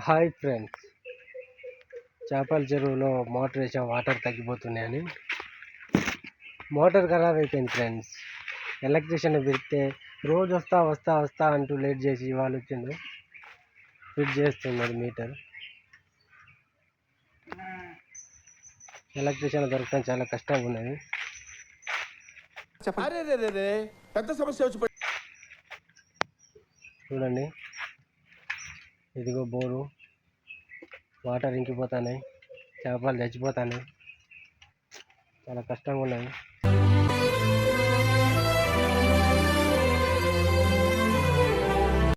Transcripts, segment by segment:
Hi friends. చేపల చెరువులో motor వేసాం వాటర్ తగ్గిపోతున్నాయని. మోటార్ ఖరాబ్ అయిపోయింది ఫ్రెండ్స్. ఎలక్ట్రీషియన్ పిలిస్తే రోజు వస్తా వస్తా వస్తా అంటూ లేట్ చేసి ఇవాళ వచ్చిండు ఫిట్ చేస్తున్నాడు మీటర్. ఎలక్ట్రీషియన్ దొరకడం చాలా కష్టంగా ఉన్నది. పెద్ద సమస్య వచ్చి పడి- చూడండి. ఇదిగో బోరు. వాటర్ ఇంకిపోతున్నాయి చేపలు చచ్చిపోతున్నాయి చాలా కష్టంగా ఉన్నాయి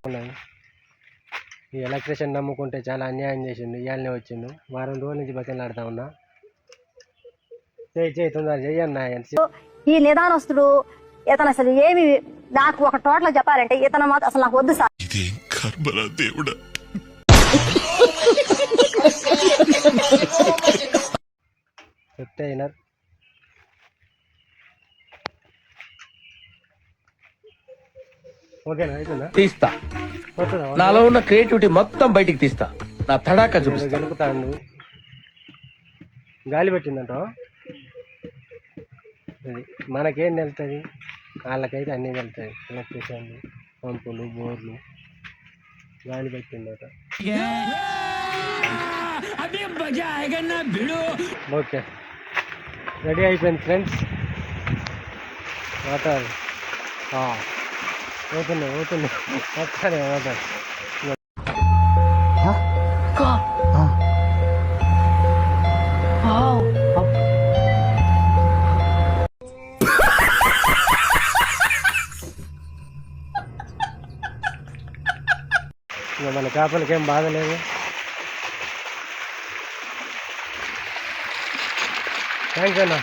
ఉన్నాయి ఈ ఎలక్ట్రీషియన్ నమ్ముకుంటే చాలా అన్యాయం చేసిండు. ఇవాళనే వచ్చిండు. వారం రోజుల నుంచి బతిలాడుతా ఉన్నా. చేయి చేయి తొందర చెయ్యన్నా ఈ నిదానస్తుడు ఇతను అసలు ఏమి నాకు ఒక టోటల్ చెప్పాలంటే ఇతను మాత్రం అసలు నాకు వద్దు సార్. ఇదేం కర్మరా దేవుడా? అవుతుందా తీస్తా. నాలో ఉన్న క్రియేటివిటీ మొత్తం బయటికి తీస్తా. నా తడాక చూపిస్తా. గెలుపుతాడు గాలి పెట్టిందంట. మనకేం తెలుస్తుంది? వాళ్ళకైతే అన్నీ తెలుస్తాయి ఎలక్ట్రిషియన్లు పంపులు బోర్లు. గాలి పెట్టిందట ఓకే రెడీ అయిపోయింది ఫ్రెండ్స్ వాటర్ పోతున్నాయి పోతున్నాయి వస్తానే వాటర్ ఇక మన చేపలకి ఏం బాధ లేదు. థ్యాంక్స్ అన్న.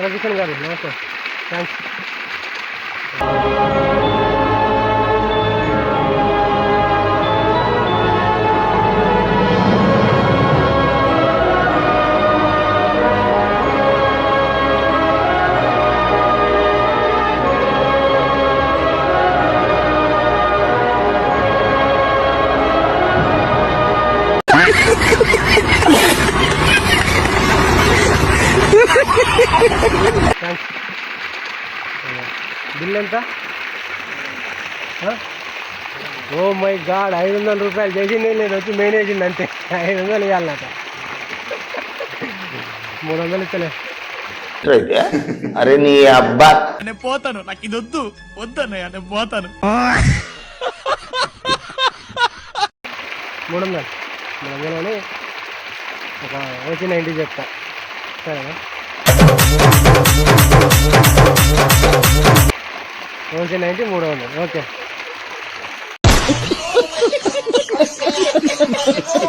రవికిషన్ గారు నమస్తే. థ్యాంక్స్ బిల్ ఎంత? ఓ మై గాడ్ ఐదు వందల రూపాయలు చేసింది లేదు వచ్చి మెయిన్ వేసింది అంతే. ఐదు వందలు ఇవ్వాలన్నట మూడు వందలు ఇస్తలే. అరే నీ అబ్బా. నేను పోతాను నాకు ఇది వద్దు. వద్దన్నయ్య నేను పోతాను. మూడు వందలు. మూడు వందలని ఒక వచ్చిన ఇంటికి చెప్తా. సరేనా? ఓకే నైంటీ మూడు వందలు. ఓకే.